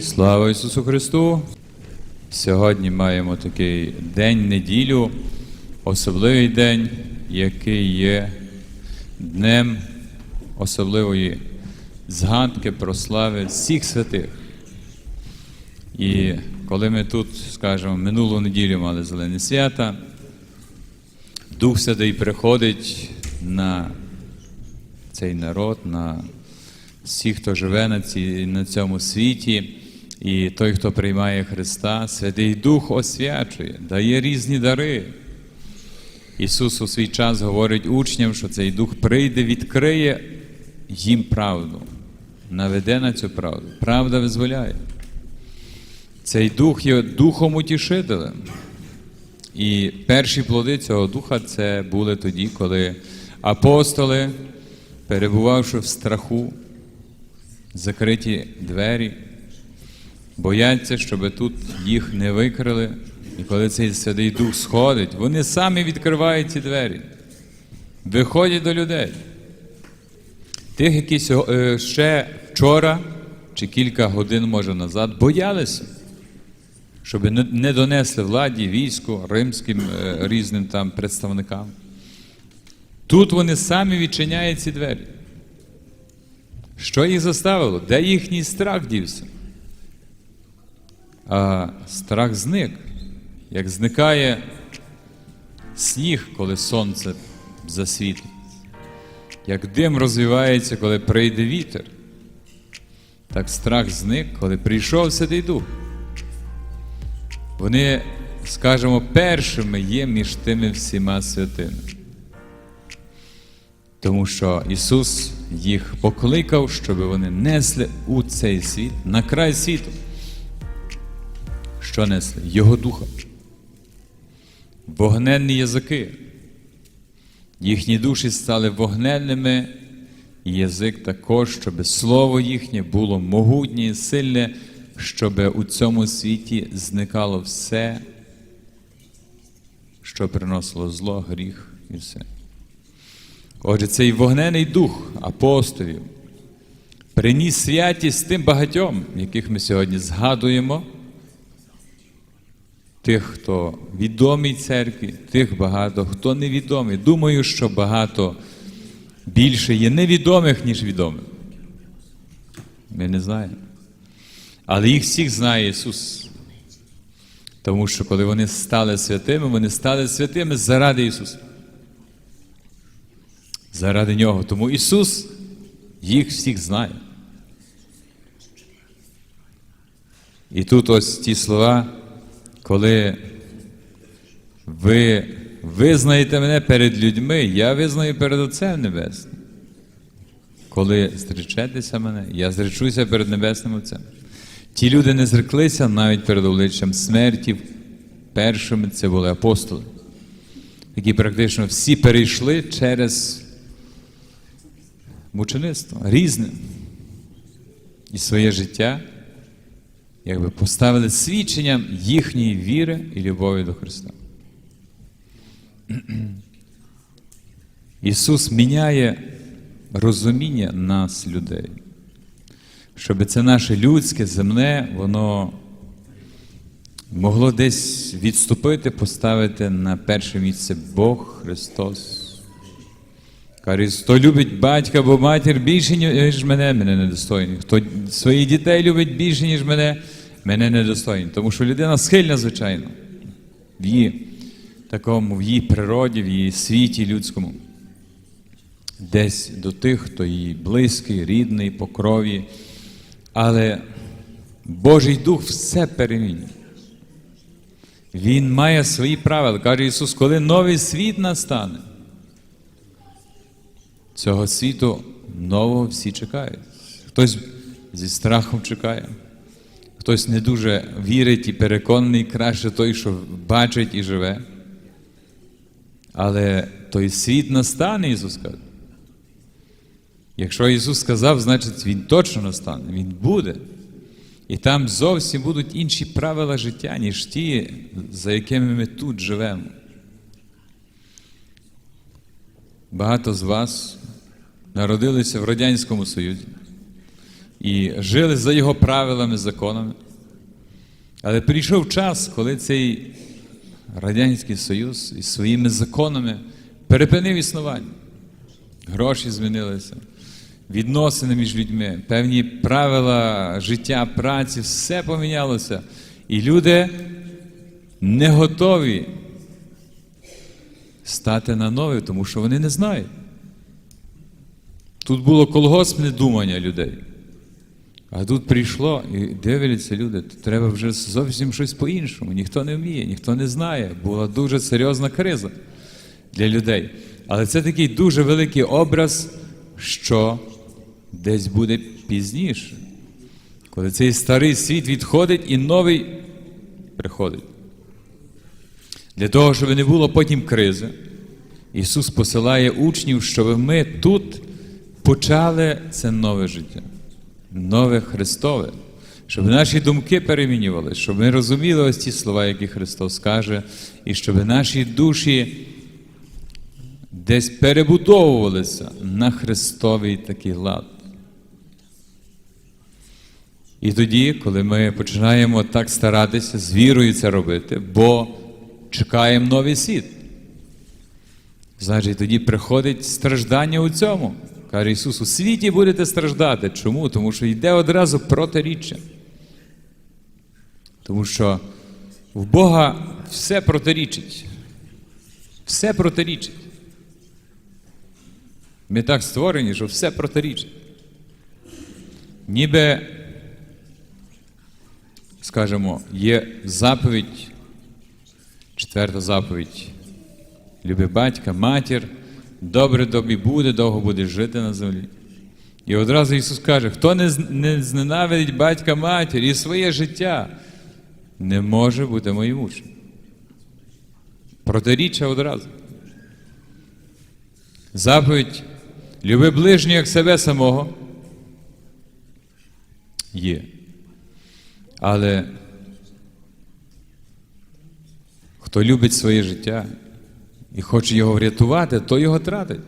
Слава Ісусу Христу! Сьогодні маємо такий день неділю, особливий день, який є днем особливої згадки про слави всіх святих. І коли ми тут, скажімо, минулу неділю мали зелені свята, Дух Святий приходить на цей народ, на всіх, хто живе на, ці, на цьому світі, і той, хто приймає Христа, Святий Дух освячує, дає різні дари. Ісус у свій час говорить учням, що цей дух прийде, відкриє їм правду, наведе на цю правду. Правда визволяє. Цей дух є духом утішителем. І перші плоди цього духа це були тоді, коли апостоли, перебувавши в страху, закриті двері, бояться, щоб тут їх не викрили. І коли цей Святий Дух сходить, вони самі відкривають ці двері, виходять до людей. Тих, які е, ще вчора чи кілька годин, може, назад, боялися, щоб не- не донесли владі, війську, римським е, різним там представникам. Тут вони самі відчиняють ці двері. Що їх заставило? Де їхній страх дівся? А страх зник. Як зникає сніг, коли сонце засвітить. Як дим розвивається, коли прийде вітер. Так страх зник, коли прийшов Святий Дух. Вони, скажімо, першими є між тими всіма святими. Тому що Ісус їх покликав, щоб вони несли у цей світ, на край світу. Що несли? Його духа. Вогненні язики. Їхні душі стали вогненними, і язик також, щоб слово їхнє було могутнє і сильне, щоб у цьому світі зникало все, що приносило зло, гріх і все. Отже, цей вогнений дух апостолів приніс святість тим багатьом, яких ми сьогодні згадуємо, тих, хто відомий церкві, тих багато, хто невідомий. Думаю, що багато більше є невідомих, ніж відомих. Ми не знаємо. Але їх всіх знає Ісус. Тому що коли вони стали святими, вони стали святими заради Ісуса. Заради Нього. Тому Ісус їх всіх знає. І тут ось ті слова, коли ви визнаєте мене перед людьми, я визнаю перед Отцем Небесним. Коли зречетеся мене, я зречуся перед Небесним Отцем. Ті люди не зреклися навіть перед обличчям смерті. Першими це були апостоли, які практично всі перейшли через мучеництво різне. І своє життя якби поставили свідченням їхньої віри і любові до Христа. Ісус міняє розуміння нас, людей, щоб це наше людське, земне, воно могло десь відступити, поставити на перше місце Бог Христос. Каже, хто любить батька або матір більше, ніж мене, мене недостойний. Хто своїх дітей любить більше, ніж мене, мене недостойний. Тому що людина схильна, звичайно, в її такому, в її природі, в її світі людському. Десь до тих, хто їй близький, рідний, по крові. Але Божий Дух все перемінює. Він має свої правила. Каже Ісус, коли новий світ настане, цього світу нового всі чекають. Хтось зі страхом чекає, хтось не дуже вірить і переконаний, краще той, що бачить і живе. Але той світ настане, Ісус каже. Якщо Ісус сказав, значить Він точно настане, Він буде. І там зовсім будуть інші правила життя, ніж ті, за якими ми тут живемо. Багато з вас народилися в Радянському Союзі. і жили за його правилами, законами. Але прийшов час, коли цей Радянський Союз із своїми законами перепинив існування. Гроші змінилися, відносини між людьми, певні правила життя, праці, все помінялося. І люди не готові стати на нові, тому що вони не знають. Тут було колгоспне думання людей. А тут прийшло і дивляться люди, то треба вже зовсім щось по-іншому. Ніхто не вміє, ніхто не знає. Була дуже серйозна криза для людей. Але це такий дуже великий образ, що десь буде пізніше, коли цей старий світ відходить і новий приходить. Для того, щоб не було потім кризи, Ісус посилає учнів, щоб ми тут почали це нове життя, нове Христове, щоб наші думки перемінювалися, щоб ми розуміли ось ті слова, які Христос каже, і щоб наші душі десь перебудовувалися на Христовий такий лад. І тоді, коли ми починаємо так старатися, з вірою це робити, бо чекаємо новий світ. Значить, тоді приходить страждання у цьому. Каже Ісус, у світі будете страждати. Чому? Тому що йде одразу протиріччя. Тому що в Бога все протирічить. Все протирічить. Ми так створені, що все протирічить. Ніби, скажімо, є заповідь, четверта заповідь. Люби батька, матір, добре тобі буде, довго будеш жити на землі. І одразу Ісус каже: хто не, не зненавидить батька матір і своє життя, не може бути моїм учнем. Протиріччя одразу. Заповідь люби ближнього як себе самого. Є. Але хто любить своє життя і хоче його врятувати, то його тратить.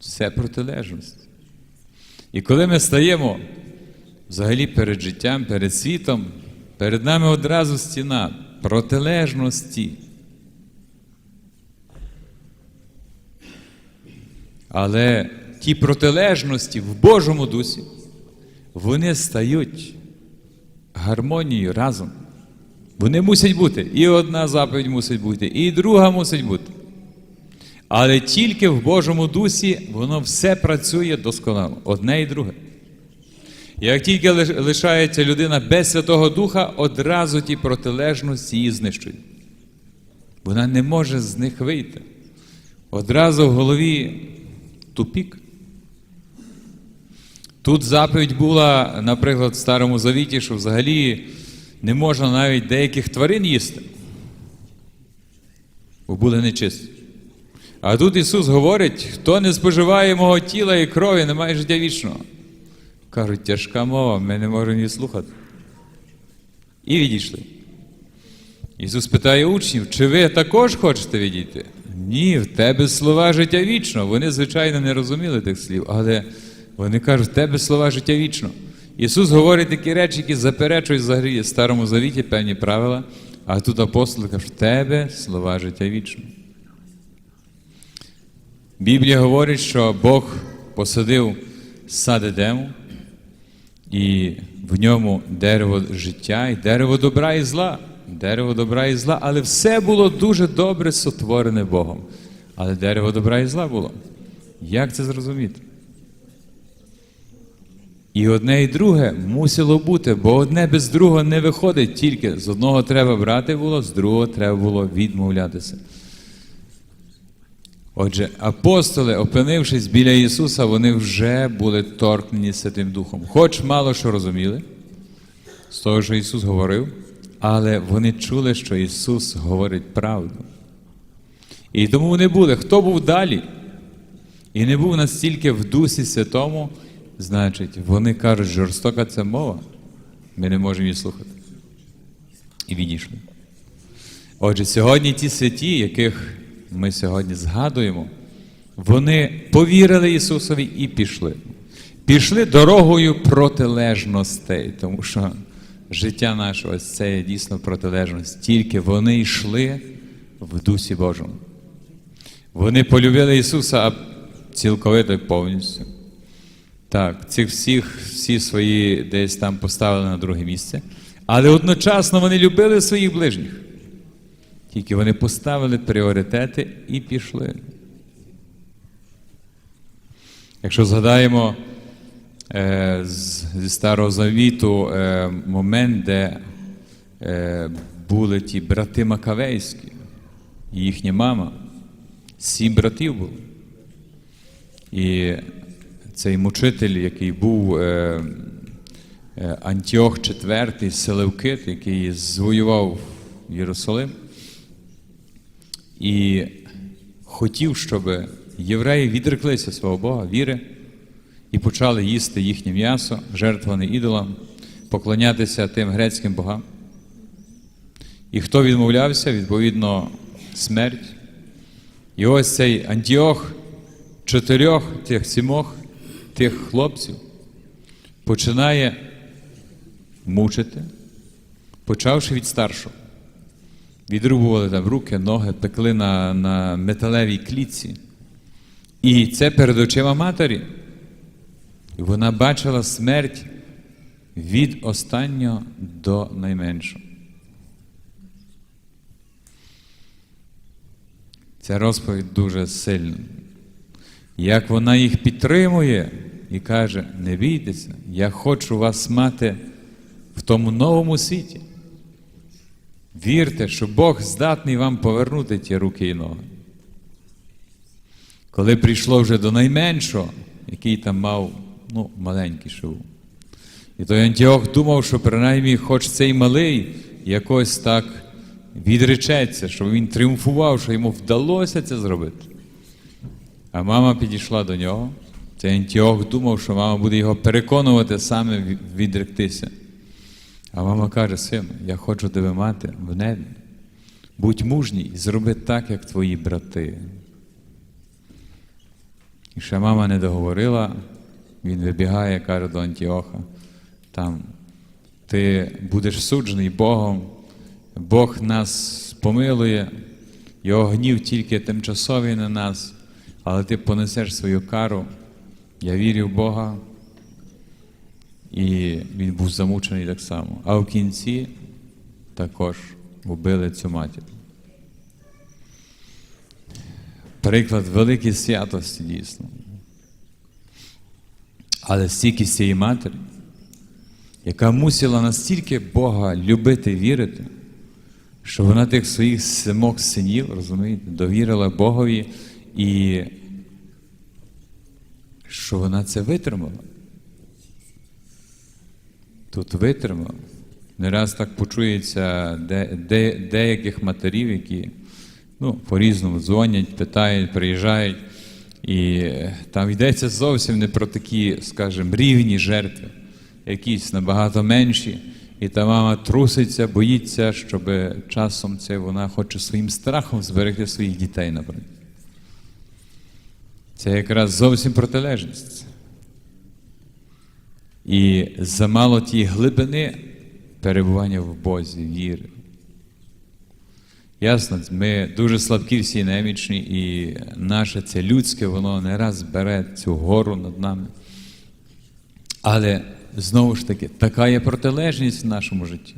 Це протилежність. І коли ми стаємо взагалі перед життям, перед світом, перед нами одразу стіна протилежності. Але ті протилежності в Божому дусі, вони стають гармонією разом. Вони мусять бути. І одна заповідь мусить бути, і друга мусить бути. Але тільки в Божому дусі воно все працює досконало, одне і друге. Як тільки лишається людина без Святого Духа, одразу ті протилежності її знищують. Вона не може з них вийти. Одразу в голові тупік. Тут заповідь була, наприклад, в Старому Завіті, що взагалі не можна навіть деяких тварин їсти, бо були нечисті. А тут Ісус говорить, хто не споживає мого тіла і крові, не має життя вічного. Кажуть, тяжка мова, ми не можемо її слухати. І відійшли. Ісус питає учнів, чи ви також хочете відійти? Ні, в тебе слова життя вічно. Вони, звичайно, не розуміли тих слів, але вони кажуть, в тебе слова життя вічно. Ісус говорить такі речі, які заперечують взагалі в Старому Завіті певні правила, а тут апостоли кажуть, в тебе слова життя вічно. Біблія говорить, що Бог посадив сад Едему, і в ньому дерево життя і дерево добра і зла. Дерево добра і зла, але все було дуже добре сотворене Богом. Але дерево добра і зла було. Як це зрозуміти? І одне і друге мусило бути, бо одне без другого не виходить тільки з одного треба брати було, з другого треба було відмовлятися. Отже, апостоли, опинившись біля Ісуса, вони вже були торкнені Святим Духом. Хоч мало що розуміли з того, що Ісус говорив, але вони чули, що Ісус говорить правду. І тому вони були, хто був далі і не був настільки в Дусі Святому, значить, вони кажуть, жорстока це мова, ми не можемо її слухати. І відійшли. Отже, сьогодні ті святі, яких ми сьогодні згадуємо, Вони повірили Ісусові і пішли. Пішли дорогою протилежностей, тому що життя наше ось це є дійсно протилежність. Тільки вони йшли в Дусі Божому. Вони полюбили Ісуса цілковито і повністю. Так, цих всіх всі свої десь там поставили на друге місце. Але одночасно вони любили своїх ближніх. Тільки вони поставили пріоритети і пішли. Якщо згадаємо е, з- зі Старого Завіту е, момент, де е, були ті брати Макавейські, і їхня мама, сім братів було. І цей мучитель, який був е, е, Антіох IV, Селевкит, який звоював Єрусалим, і хотів, щоб євреї відреклися свого Бога, віри, і почали їсти їхнє м'ясо, жертване ідолам, поклонятися тим грецьким богам. І хто відмовлявся, відповідно, смерть. І ось цей Антіох чотирьох тих сімох тих хлопців починає мучити, почавши від старшого. Відрубували там руки, ноги, пекли на, на металевій клітці. І це перед очима матері. Вона бачила смерть від останнього до найменшого. Ця розповідь дуже сильна. Як вона їх підтримує і каже: не бійтеся, я хочу вас мати в тому новому світі. Вірте, що Бог здатний вам повернути ті руки і ноги. Коли прийшло вже до найменшого, який там мав ну, маленький ще. І той Антіох думав, що принаймні хоч цей малий якось так відречеться, щоб він тріумфував, що йому вдалося це зробити. А мама підійшла до нього. Цей Антіох думав, що мама буде його переконувати саме ві- відректися. А мама каже: сину, я хочу тебе мати в небі. Будь мужній зроби так, як твої брати. І ще мама не договорила, він вибігає, каже до Антіоха, там, ти будеш суджений Богом, Бог нас помилує, його гнів тільки тимчасовий на нас, але ти понесеш свою кару. Я вірю в Бога. І він був замучений так само. А в кінці також вбили цю матір. Приклад великої святості дійсно. Але стійкість цієї матері, яка мусила настільки Бога любити, вірити, що вона тих своїх сімох синів, розумієте, довірила Богові і що вона це витримала. Тут витримав. Не раз так почується де, де, деяких матерів, які ну, по-різному дзвонять, питають, приїжджають. І е, там йдеться зовсім не про такі, скажімо, рівні жертви, якісь набагато менші. І та мама труситься, боїться, щоб часом це вона хоче своїм страхом зберегти своїх дітей, наприклад. Це якраз зовсім протилежність. І замало тієї глибини перебування в Бозі, віри. Ясно, ми дуже слабкі всі немічні, і наше це людське, воно не раз бере цю гору над нами. Але знову ж таки, така є протилежність в нашому житті.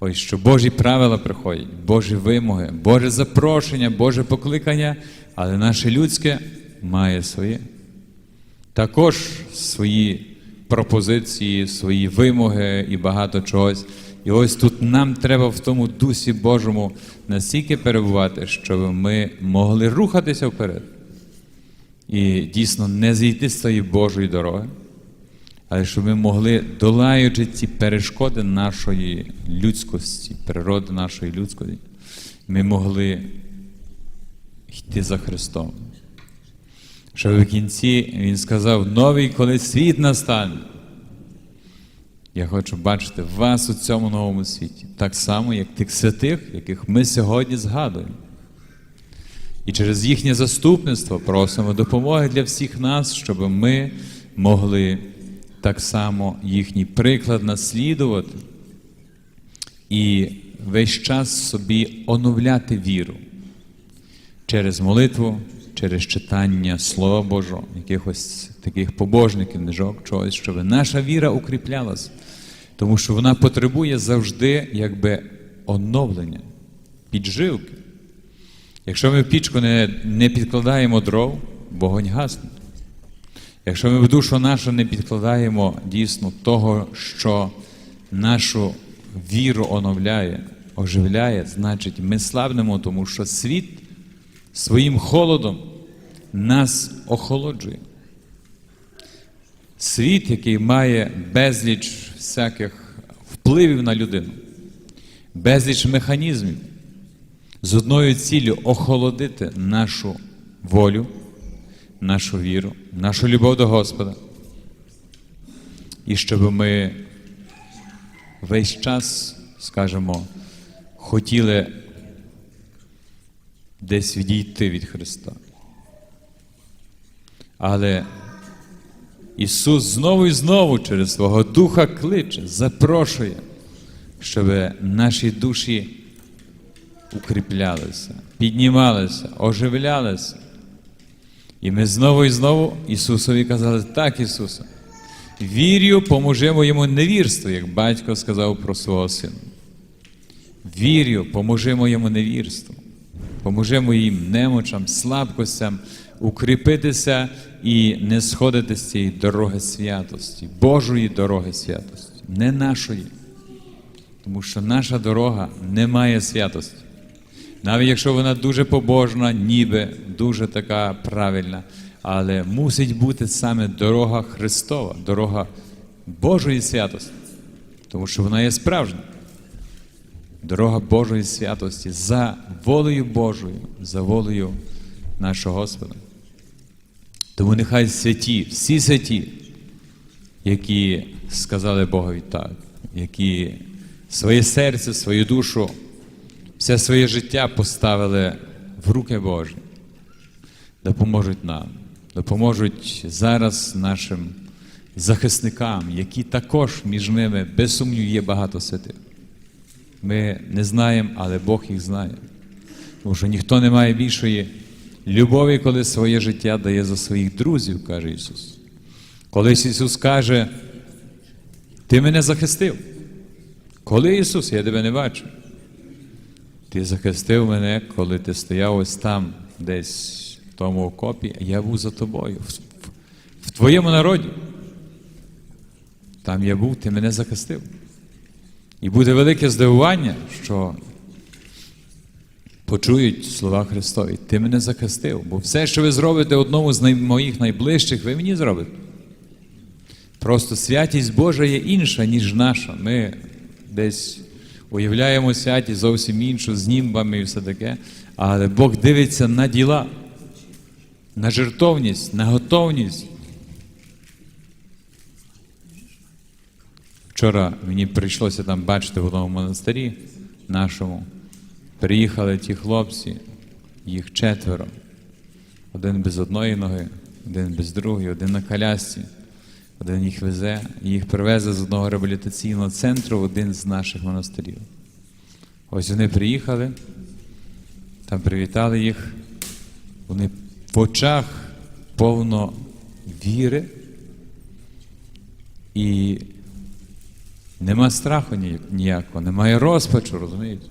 Ось що Божі правила приходять, Божі вимоги, Боже запрошення, Боже покликання, але наше людське має своє. Також свої пропозиції, свої вимоги і багато чогось. І ось тут нам треба в тому дусі Божому настільки перебувати, щоб ми могли рухатися вперед. І дійсно не зійти з цієї Божої дороги, але щоб ми могли, долаючи ці перешкоди нашої людськості, природи нашої людськості, ми могли йти за Христом. Що в кінці Він сказав: новий, коли світ настане. Я хочу бачити вас у цьому новому світі, так само, як тих святих, яких ми сьогодні згадуємо. І через їхнє заступництво просимо допомоги для всіх нас, щоб ми могли так само їхній приклад наслідувати і весь час собі оновляти віру через молитву, через читання Слова Божого, якихось таких побожних книжок, чогось, щоб наша віра укріплялася, тому що вона потребує завжди якби оновлення, підживки. Якщо ми в пічку не, не підкладаємо дров, вогонь гасне. Якщо ми в душу нашу не підкладаємо дійсно того, що нашу віру оновляє, оживляє, значить ми слабнемо, тому що світ своїм холодом нас охолоджує. Світ, який має безліч всяких впливів на людину, безліч механізмів, з одною ціллю охолодити нашу волю, нашу віру, нашу любов до Господа. І щоб ми весь час, скажімо, хотіли десь відійти від Христа. Але Ісус знову і знову через свого Духа кличе, запрошує, щоб наші душі укріплялися, піднімалися, оживлялися. І ми знову і знову Ісусові казали, так, Ісусе, вірю, поможи моєму невірству, як батько сказав про свого сина. Вірю, поможи моєму невірству, поможи моїм немочам, слабкостям укріпитися і не сходити з цієї дороги святості, Божої дороги святості, не нашої. Тому що наша дорога не має святості. Навіть якщо вона дуже побожна, ніби дуже така правильна, але мусить бути саме дорога Христова, дорога Божої святості, тому що вона є справжня. Дорога Божої святості за волею Божою, за волею нашого Господа. Тому нехай святі, всі святі, які сказали Богові так, які своє серце, свою душу, все своє життя поставили в руки Божі, допоможуть нам, допоможуть зараз нашим захисникам, які також між ними, без сумніву, є багато святих. Ми не знаємо, але Бог їх знає. Тому що ніхто не має більшої любові, коли своє життя дає за своїх друзів, каже Ісус. Колись Ісус каже, Ти мене захистив. Коли Ісус, я тебе не бачу. Ти захистив мене, коли ти стояв ось там, десь в тому окопі, а я був за тобою, в, в, в твоєму народі. Там я був, ти мене захистив. І буде велике здивування, що почують слова Христові. Ти мене захистив, бо все, що ви зробите одному з най- моїх найближчих, ви мені зробите. Просто святість Божа є інша, ніж наша. Ми десь уявляємо святість зовсім іншу, з німбами і все таке. Але Бог дивиться на діла, на жертовність, на готовність. Вчора мені прийшлося там бачити в одному монастирі нашому. Приїхали ті хлопці, їх четверо. Один без одної ноги, один без другої, один на колясці, один їх везе, їх привезли з одного реабілітаційного центру в один з наших монастирів. Ось вони приїхали, там привітали їх. Вони в очах повно віри і нема страху ніякого, немає розпачу, розумієте?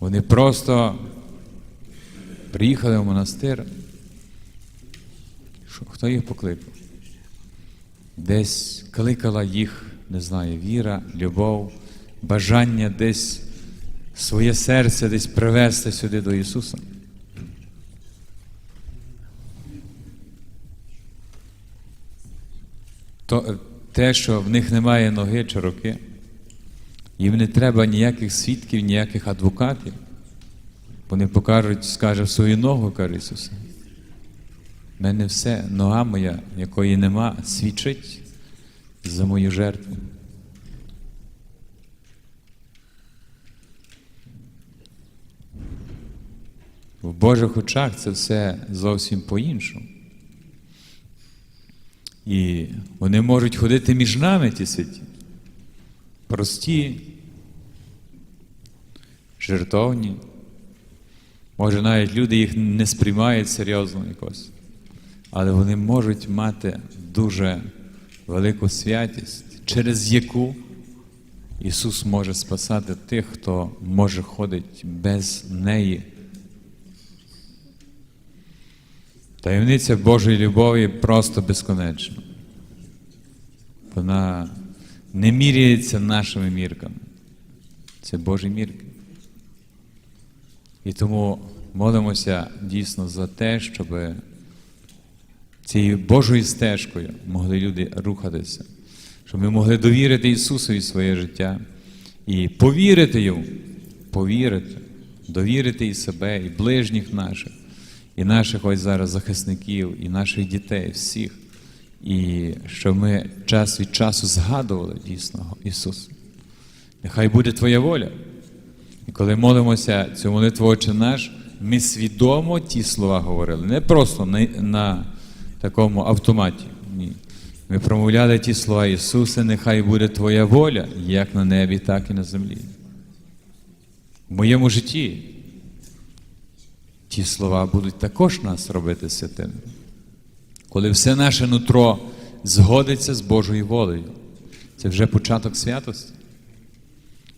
Вони просто приїхали в монастир. Хто їх покликав? Десь кликала їх, не знаю, віра, любов, бажання десь своє серце десь привести сюди до Ісуса. То е, те, що в них немає ноги чи руки, їм не треба ніяких свідків, ніяких адвокатів. Вони покажуть, скаже свою ногу, каже Ісус. У мене все, нога моя, якої нема, свідчить за мою жертву. В Божих очах це все зовсім по-іншому. І вони можуть ходити між нами, ті святі. Прості, жертовні. Може, навіть люди їх не сприймають серйозно якось. Але вони можуть мати дуже велику святість, через яку Ісус може спасати тих, хто може ходити без неї. Таємниця Божої любові просто безконечна. Вона не міряється нашими мірками. Це Божі мірки. І тому молимося дійсно за те, щоб цією Божою стежкою могли люди рухатися, щоб ми могли довірити Ісусові своє життя і повірити Йому, повірити, довірити і себе, і ближніх наших, і наших ось зараз захисників, і наших дітей, всіх. І щоб ми час від часу згадували дійсно Ісуса. Нехай буде Твоя воля. І коли молимося цю молитву Отче наш, ми свідомо ті слова говорили, не просто на, на такому автоматі. Ні. Ми промовляли ті слова Ісусе, нехай буде Твоя воля, як на небі, так і на землі. В моєму житті ті слова будуть також нас робити святими. Коли все наше нутро згодиться з Божою волею, це вже початок святості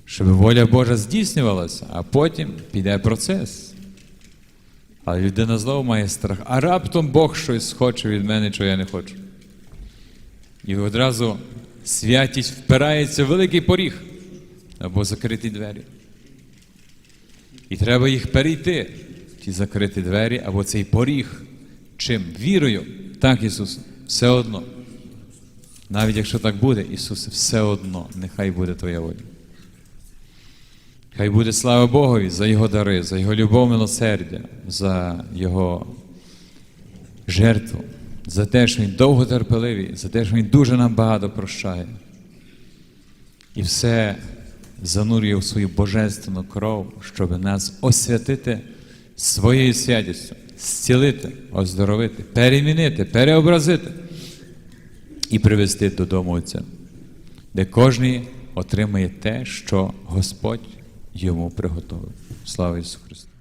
щоб воля Божа здійснювалася, а потім піде процес. Але людина знову має страх, а раптом Бог щось хоче від мене, чого я не хочу. І одразу святість впирається в великий поріг або закриті двері. І треба їх перейти, ті закриті двері або цей поріг. Чим? Вірою. Так, Ісус, все одно. Навіть якщо так буде, Ісусе, все одно, нехай буде Твоя воля. Хай буде слава Богові за Його дари, за Його любов, милосердя, за Його жертву, за те, що Він довготерпеливий, за те, що Він дуже нам багато прощає. І все занурює в свою божественну кров, щоб нас освятити своєю святістю, зцілити, оздоровити, перемінити, переобразити і привести додому Отця, де кожен отримає те, що Господь йому приготовив. Слава Ісусу Христу!